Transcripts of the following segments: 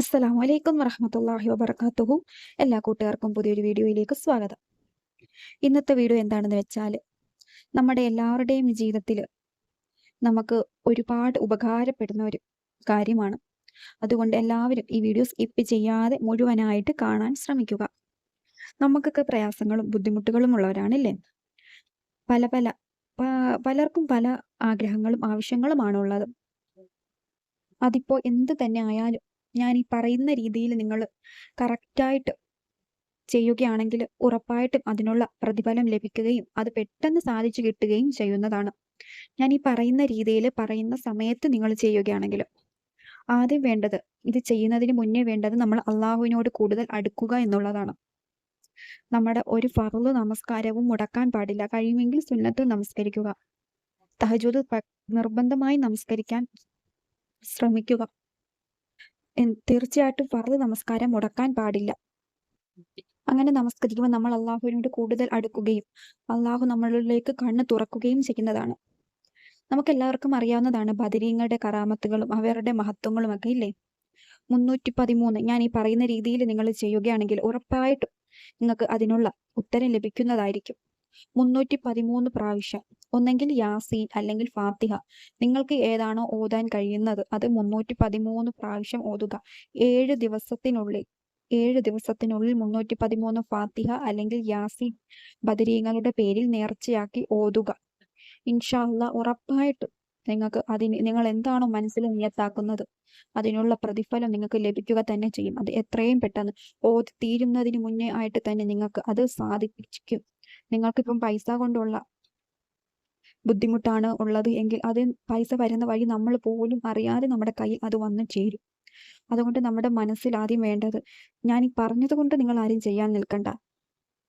അസ്സലാമു വലൈക്കും വറഹമത്തല്ലാഹി വബർക്കാത്തുഹു എല്ലാ കൂട്ടുകാർക്കും പുതിയൊരു വീഡിയോയിലേക്ക് സ്വാഗതം. ഇന്നത്തെ വീഡിയോ എന്താണെന്ന് വെച്ചാൽ നമ്മുടെ എല്ലാവരുടെയും ജീവിതത്തിൽ നമുക്ക് ഒരുപാട് ഉപകാരപ്പെടുന്ന ഒരു കാര്യമാണ്. അതുകൊണ്ട് എല്ലാവരും ഈ വീഡിയോ സ്കിപ്പ് ചെയ്യാതെ മുഴുവനായിട്ട് കാണാൻ ശ്രമിക്കുക. നമുക്കൊക്കെ പ്രയാസങ്ങളും ബുദ്ധിമുട്ടുകളും ഉള്ളവരാണല്ലേ? പല പല പലർക്കും പല ആഗ്രഹങ്ങളും ആവശ്യങ്ങളുമാണുള്ളത് അതിപ്പോ എന്ത് തന്നെ ആയാലും ഞാൻ ഈ പറയുന്ന രീതിയിൽ നിങ്ങൾ കറക്റ്റായിട്ട് ചെയ്യുകയാണെങ്കിൽ ഉറപ്പായിട്ടും അതിനുള്ള പ്രതിഫലം ലഭിക്കുകയും അത് പെട്ടെന്ന് സാധിച്ചു കിട്ടുകയും ചെയ്യുന്നതാണ്. ഞാൻ ഈ പറയുന്ന രീതിയിൽ പറയുന്ന സമയത്ത് നിങ്ങൾ ചെയ്യുകയാണെങ്കിൽ ആദ്യം വേണ്ടത് ഇത് ചെയ്യുന്നതിന് മുന്നേ വേണ്ടത് നമ്മൾ അള്ളാഹുവിനോട് കൂടുതൽ അടുക്കുക എന്നുള്ളതാണ്. നമ്മുടെ ഒരു ഫറു നമസ്കാരവും മുടക്കാൻ പാടില്ല. കഴിയുമെങ്കിൽ സുന്നത്ത് നമസ്കരിക്കുക. തഹജൂദ് നിർബന്ധമായി നമസ്കരിക്കാൻ ശ്രമിക്കുക. തീർച്ചയായിട്ടും ഫർദ് നമസ്കാരം മുടക്കാൻ പാടില്ല. അങ്ങനെ നമസ്കരിക്കുമ്പോൾ നമ്മൾ അള്ളാഹുവിനോട് കൂടുതൽ അടുക്കുകയും അള്ളാഹു നമ്മളിലേക്ക് കണ്ണ് തുറക്കുകയും ചെയ്യുന്നതാണ്. നമുക്ക് എല്ലാവർക്കും അറിയാവുന്നതാണ് ബദരീങ്ങളുടെ കറാമത്തുകളും അവരുടെ മഹത്വങ്ങളും ഒക്കെ ഇല്ലേ? മുന്നൂറ്റി പതിമൂന്ന് ഞാൻ ഈ പറയുന്ന രീതിയിൽ നിങ്ങൾ ചെയ്യുകയാണെങ്കിൽ ഉറപ്പായിട്ടും നിങ്ങൾക്ക് അതിനുള്ള ഉത്തരം ലഭിക്കുന്നതായിരിക്കും. മുന്നൂറ്റി പതിമൂന്ന് പ്രാവശ്യം. ഒന്നെങ്കിൽ യാസീൻ അല്ലെങ്കിൽ ഫാത്തിഹ. നിങ്ങൾക്ക് ഏതാണോ ഓതാൻ കഴിയുന്നത് അത് മുന്നൂറ്റി പതിമൂന്ന് പ്രാവശ്യം ഓതുക. ഏഴ് ദിവസത്തിനുള്ളിൽ ഏഴ് ദിവസത്തിനുള്ളിൽ മുന്നൂറ്റി പതിമൂന്ന് ഫാത്തിഹ അല്ലെങ്കിൽ യാസീൻ ബദരീങ്ങളുടെ പേരിൽ നേർച്ചയാക്കി ഓതുക. ഇൻഷാല്ല ഉറപ്പായിട്ട് നിങ്ങൾക്ക് അതിന് നിങ്ങൾ എന്താണോ മനസ്സിൽ നിയത്താക്കുന്നത് അതിനുള്ള പ്രതിഫലം നിങ്ങൾക്ക് ലഭിക്കുക തന്നെ ചെയ്യും. അത് എത്രയും പെട്ടെന്ന് ഓതി തീരുന്നതിന് മുന്നേ ആയിട്ട് തന്നെ നിങ്ങൾക്ക് അത് സാധിപ്പിക്കും. നിങ്ങൾക്കിപ്പം പൈസ കൊണ്ടുള്ള ബുദ്ധിമുട്ടാണ് ഉള്ളത് എങ്കിൽ അത് പൈസ വരുന്ന വഴി നമ്മൾ പോലും അറിയാതെ നമ്മുടെ കയ്യിൽ അത് വന്നു ചേരും. അതുകൊണ്ട് നമ്മുടെ മനസ്സിൽ ആദ്യം വേണ്ടത് ഞാൻ ഈ പറഞ്ഞത് കൊണ്ട് നിങ്ങൾ ആരും ചെയ്യാൻ നിൽക്കണ്ട.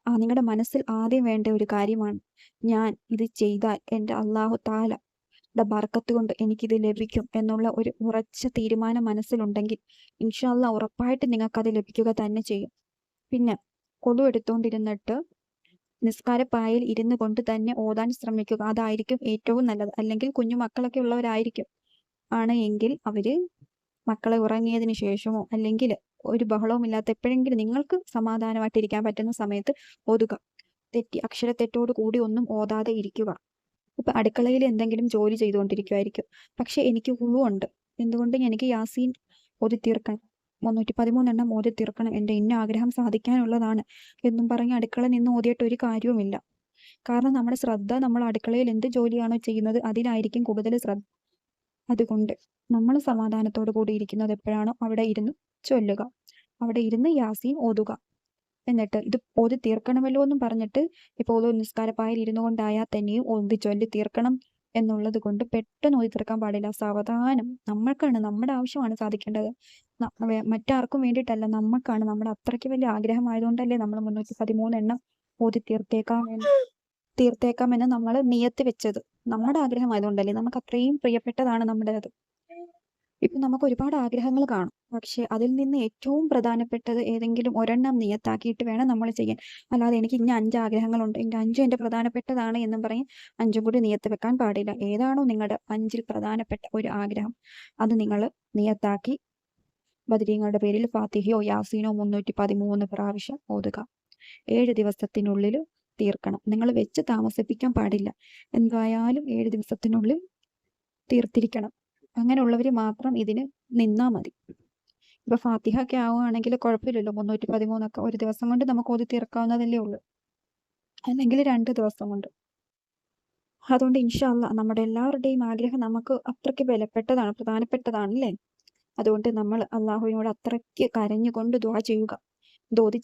ആ നിങ്ങളുടെ മനസ്സിൽ ആദ്യം വേണ്ട ഒരു കാര്യമാണ് ഞാൻ ഇത് ചെയ്താൽ എന്റെ അള്ളാഹു താല ബർക്കത്ത് കൊണ്ട് എനിക്കിത് ലഭിക്കും എന്നുള്ള ഒരു ഉറച്ച തീരുമാനം മനസ്സിലുണ്ടെങ്കിൽ ഇൻഷാല്ല ഉറപ്പായിട്ട് നിങ്ങൾക്കത് ലഭിക്കുക തന്നെ ചെയ്യും. പിന്നെ കൊതു എടുത്തുകൊണ്ടിരുന്നിട്ട് നിസ്കാരപ്പായയിൽ ഇരുന്നു കൊണ്ട് തന്നെ ഓതാൻ ശ്രമിക്കുക. അതായിരിക്കും ഏറ്റവും നല്ലത്. അല്ലെങ്കിൽ കുഞ്ഞു മക്കളൊക്കെ ഉള്ളവരായിരിക്കും. ആണ് എങ്കിൽ അവർ മക്കളെ ഉറങ്ങിയതിന് ശേഷമോ അല്ലെങ്കിൽ ഒരു ബഹളവും ഇല്ലാത്ത എപ്പോഴെങ്കിലും നിങ്ങൾക്ക് സമാധാനമായിട്ട് ഇരിക്കാൻ പറ്റുന്ന സമയത്ത് ഓതുക. തെറ്റി അക്ഷരത്തെറ്റോട് കൂടി ഒന്നും ഓതാതെ ഇരിക്കുക. ഇപ്പൊ അടുക്കളയിൽ എന്തെങ്കിലും ജോലി ചെയ്തുകൊണ്ടിരിക്കുമായിരിക്കും പക്ഷെ എനിക്ക് ഉണ്ട് എന്തുകൊണ്ട് എനിക്ക് യാസീൻ ഓതി മുന്നൂറ്റി പതിമൂന്നെണ്ണം ഓതി തീർക്കണം. എന്റെ ഇന്ന ആഗ്രഹം സാധിക്കാനുള്ളതാണ് എന്നും പറഞ്ഞ് അടുക്കള നിന്ന് ഓതിയിട്ട് ഒരു കാര്യവുമില്ല. കാരണം നമ്മുടെ ശ്രദ്ധ നമ്മൾ അടുക്കളയിൽ എന്ത് ജോലിയാണോ ചെയ്യുന്നത് അതിലായിരിക്കും കൂടുതൽ ശ്രദ്ധ. അതുകൊണ്ട് നമ്മൾ സമാധാനത്തോടു കൂടി ഇരിക്കുന്നത് എപ്പോഴാണോ അവിടെ ഇരുന്ന് ചൊല്ലുക. അവിടെ ഇരുന്ന് യാസീൻ ഓതുക. എന്നിട്ട് ഇത് ഓതി തീർക്കണമല്ലോ എന്നും പറഞ്ഞിട്ട് ഇപ്പോൾ നിസ്കാരപ്പായിൽ ഇരുന്നു കൊണ്ടായാൽ തന്നെയും ഓതി ചൊല്ലി തീർക്കണം. എന്നുള്ളത് കൊണ്ട് പെട്ടെന്ന് ഓതി തീർക്കാൻ പാടില്ല. സാവധാനം നമ്മൾക്കാണ് നമ്മുടെ ആവശ്യമാണ് സാധിക്കേണ്ടത്. മറ്റാർക്കും വേണ്ടിയിട്ടല്ല നമ്മൾക്കാണ് നമ്മുടെ അത്രയ്ക്ക് വലിയ ആഗ്രഹമായതുകൊണ്ടല്ലേ നമ്മൾ മുന്നൂറ്റി പതിമൂന്ന് എണ്ണം ഓതി തീർത്തേക്കാം തീർത്തേക്കാം എന്ന് നമ്മൾ നിയത്തി വെച്ചത്. നമ്മുടെ ആഗ്രഹമായതുകൊണ്ടല്ലേ. നമുക്ക് അത്രയും പ്രിയപ്പെട്ടതാണ് നമ്മുടെ അത് ഇപ്പൊ നമുക്ക് ഒരുപാട് ആഗ്രഹങ്ങൾ കാണും. പക്ഷെ അതിൽ നിന്ന് ഏറ്റവും പ്രധാനപ്പെട്ടത് ഏതെങ്കിലും ഒരെണ്ണം നിയത്താക്കിയിട്ട് വേണം നമ്മൾ ചെയ്യാൻ. അല്ലാതെ എനിക്ക് ഇന്ന അഞ്ച് ആഗ്രഹങ്ങളുണ്ട്. എന്റെ അഞ്ചും എന്റെ പ്രധാനപ്പെട്ടതാണ് എന്നും പറയും. അഞ്ചും കൂടി നിയത്ത് വെക്കാൻ പാടില്ല. ഏതാണോ നിങ്ങളുടെ അഞ്ചിൽ പ്രധാനപ്പെട്ട ഒരു ആഗ്രഹം. അത് നിങ്ങൾ നിയത്താക്കി ബദരീങ്ങളുടെ പേരിൽ ഫാത്തിഹയോ യാസീനോ മുന്നൂറ്റി പതിമൂന്ന് പ്രാവശ്യം ഓതുക. ഏഴ് ദിവസത്തിനുള്ളിൽ തീർക്കണം. നിങ്ങൾ വെച്ച് താമസിപ്പിക്കാൻ പാടില്ല. എന്തായാലും ഏഴ് ദിവസത്തിനുള്ളിൽ തീർത്തിരിക്കണം. അങ്ങനെയുള്ളവർ മാത്രം ഇതിന് നിന്നാ മതി. ഇപ്പൊ ഫാത്തിഹ ഒക്കെ ആവുകയാണെങ്കിൽ കുഴപ്പമില്ലല്ലോ. മുന്നൂറ്റി പതിമൂന്നൊക്കെ ഒരു ദിവസം കൊണ്ട് നമുക്ക് ഓതി തീർക്കാവുന്നതല്ലേ ഉള്ളൂ. അല്ലെങ്കിൽ രണ്ട് ദിവസം കൊണ്ട്. അതുകൊണ്ട് ഇൻഷാല്ല നമ്മുടെ എല്ലാവരുടെയും ആഗ്രഹം നമുക്ക് അത്രയ്ക്ക് വിലപ്പെട്ടതാണ് പ്രധാനപ്പെട്ടതാണ് അല്ലേ അതുകൊണ്ട് നമ്മൾ അള്ളാഹുവിനോട് അത്രയ്ക്ക് കരഞ്ഞുകൊണ്ട് ദുവാ ചെയ്യുക. ദോതി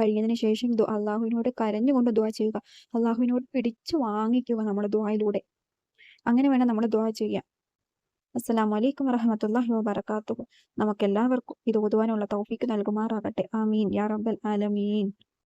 കഴിഞ്ഞതിന് ശേഷം അള്ളാഹുവിനോട് കരഞ്ഞുകൊണ്ട് ദുവാ ചെയ്യുക. അള്ളാഹുവിനോട് പിടിച്ചു വാങ്ങിക്കുക നമ്മുടെ ദുവായിലൂടെ അങ്ങനെ വേണം നമ്മൾ ദുവാ ചെയ്യാൻ. അസ്സലാം വലൈക്കും വറഹമത്തല്ലാഹി വബർക്കാത്തു നമുക്ക് എല്ലാവർക്കും ഇത് ഓതുവാനുള്ള തൗഫീക്ക് നൽകുമാറാകട്ടെ. ആമീൻ. യാ റബ്ബൽ ആലമീൻ.